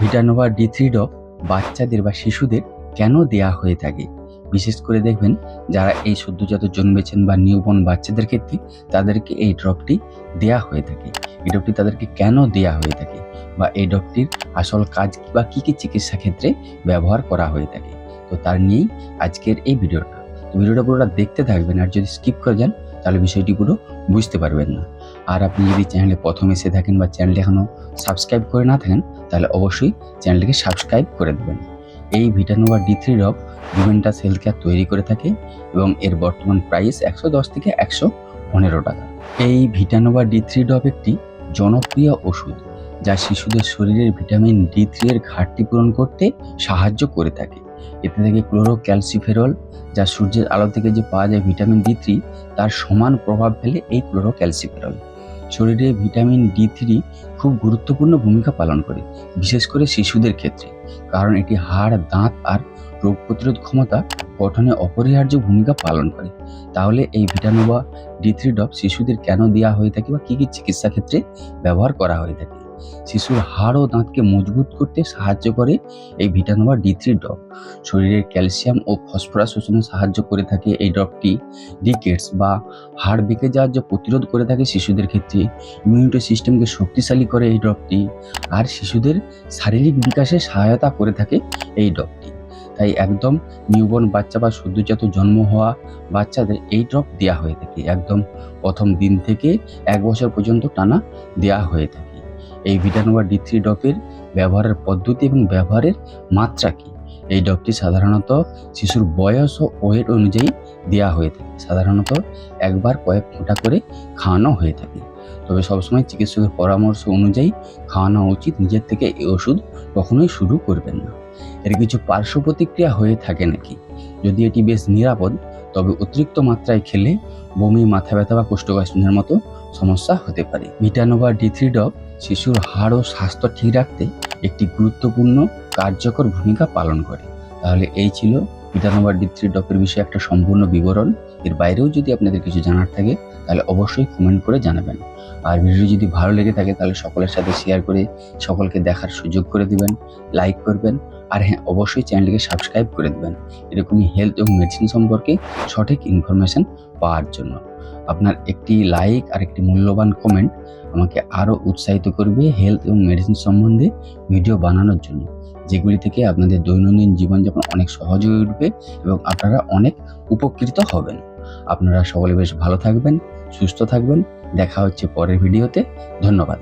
ভিটানোভা D three drop বাচ্চাদের বা শিশুদের কেন দেয়া হয়ে থাকে? বিশেষ করে দেখবেন, যারা এই সদ্যজাত জন্মেছেন বা নিউবর্ন বাচ্চাদের ক্ষেত্রে তাদেরকে এই ড্রপটি দেয়া হয়ে থাকে। এই ড্রপটি তাদেরকে কেন দেয়া হয়ে থাকে? বা এই ড্রপটির আসল কাজ বা কী কী চিকিৎসা ক্ষেত্রে ব্যবহার করা হয়ে থাকে? তো তার নিয়েই আজকের এই ভিডিওটা। ভিডিওটা পুরোটা দেখতে থাকবেন আর যদি স্কিপ করে যান, তাহলে বিষয়টি পুরো বুঝতে পারবেন না। আর আপনি যদি চ্যানেলে প্রথম এসে থাকেন বা চ্যানেলটি এখনও সাবস্ক্রাইব করে না থাকেন, তাহলে অবশ্যই চ্যানেলটিকে সাবস্ক্রাইব করে দেবেন। এই Vitanova D three drop Juventus health care তৈরি করে থাকে এবং এর বর্তমান প্রাইস একশো দশ থেকে একশো পনেরো টাকা। এই ভিটানোভা ডি থ্রি ড্রপ একটি জনপ্রিয় ওষুধ যা শিশুদের শরীরের ভিটামিন ডি থ্রি এর ঘাটতি পূরণ করতে সাহায্য করে থাকে। এতে থেকে ক্লোরো ক্যালসিফেরল যা সূর্যের আলো থেকে যে পাওয়া যায় ভিটামিন ডি থ্রি তার সমান প্রভাব ফেলে এই ক্লোরো ক্যালসিফেরল শরীরে ভিটামিন ডি থ্রি খুব গুরুত্বপূর্ণ ভূমিকা পালন করে, বিশেষ করে শিশুদের ক্ষেত্রে। কারণ এটি হাড়, দাঁত আর রোগ প্রতিরোধ ক্ষমতা গঠনে অপরিহার্য ভূমিকা পালন করে। তাহলে এই ভিটামিন বা ডি থ্রি ড্রপ শিশুদের কেন দেওয়া হয়ে থাকে বা কী কী চিকিৎসা ক্ষেত্রে ব্যবহার করা হয়ে থাকে? শিশুর হাড় ও দাঁতকে মজবুত করতে সাহায্য করে এই ভিটানোভা ডি থ্রি ড্রপ শরীরের ক্যালসিয়াম ও ফসফরাস শোষণে সাহায্য করে থাকে এই ড্রপটি ডিকেটস বা হাড় বেঁকে যাওয়ার যে প্রতিরোধ করে থাকে শিশুদের ক্ষেত্রে, ইমিউনিটি সিস্টেমকে শক্তিশালী করে এই ড্রপটি আর শিশুদের শারীরিক বিকাশে সহায়তা করে থাকে এই ড্রপটি তাই একদম নিউবর্ন বাচ্চা বা সদ্যজাত জন্ম হওয়া বাচ্চাদের এই ড্রপ দেওয়া হয়ে থাকে। একদম প্রথম দিন থেকে এক বছর পর্যন্ত টানা দেওয়া হয়ে থাকে। এই ভিটানোভা ডি থ্রি ড্রপের ব্যবহারের পদ্ধতি এবং ব্যবহারের মাত্রা কী? এই ড্রপটি সাধারণত শিশুর বয়স ও ওয়েট অনুযায়ী দেওয়া হয়ে থাকে। সাধারণত একবার কয়েক ফোঁটা করে খাওয়ানো হয়ে থাকে। তবে সবসময় চিকিৎসকের পরামর্শ অনুযায়ী খাওয়ানো উচিত। নিজের থেকে এই ওষুধ কখনোই শুরু করবেন না। এর কিছু পার্শ্ব প্রতিক্রিয়া হয়ে থাকে নাকি? যদি এটি বেশ নিরাপদ, তবে অতিরিক্ত মাত্রায় খেলে বমি, মাথা ব্যথা বা কোষ্ঠকাঠিন্যের মতো সমস্যা হতে পারে। ভিটানোভা ডি থ্রি ডপ শিশুর হাড় ও স্বাস্থ্য ঠিক রাখতে একটি গুরুত্বপূর্ণ, কার্যকর ভূমিকা পালন করে। তাহলে এই ছিল ভিটানোভা ডি থ্রি ডপের বিষয়ে একটা সম্পূর্ণ বিবরণ। এর বাইরেও যদি আপনাদের কিছু জানার থাকে, তাহলে অবশ্যই কমেন্ট করে জানাবেন। আর ভিডিও যদি ভালো লেগে থাকে, তাহলে সকলের সাথে শেয়ার করে সকলকে দেখার সুযোগ করে দিবেন লাইক করবেন, আর হ্যাঁ অবশ্যই চ্যানেলটিকে সাবস্ক্রাইব করে দেবেন। এরকমই হেলথ এবং মেডিসিন সম্পর্কে সঠিক ইনফরমেশন পাওয়ার জন্য। আপনার একটি লাইক আর একটি মূল্যবান কমেন্ট আমাকে আরও উৎসাহিত করবে হেলথ এবং মেডিসিন সম্বন্ধে ভিডিও বানানোর জন্য, যেগুলি থেকে আপনাদের দৈনন্দিন জীবনযাপন অনেক সহজ হয়ে উঠবে এবং আপনারা অনেক উপকৃত হবেন। আপনারা সকলে বেশ ভালো থাকবেন, সুস্থ থাকবেন, দেখা হচ্ছে পরের ভিডিওতে ধন্যবাদ।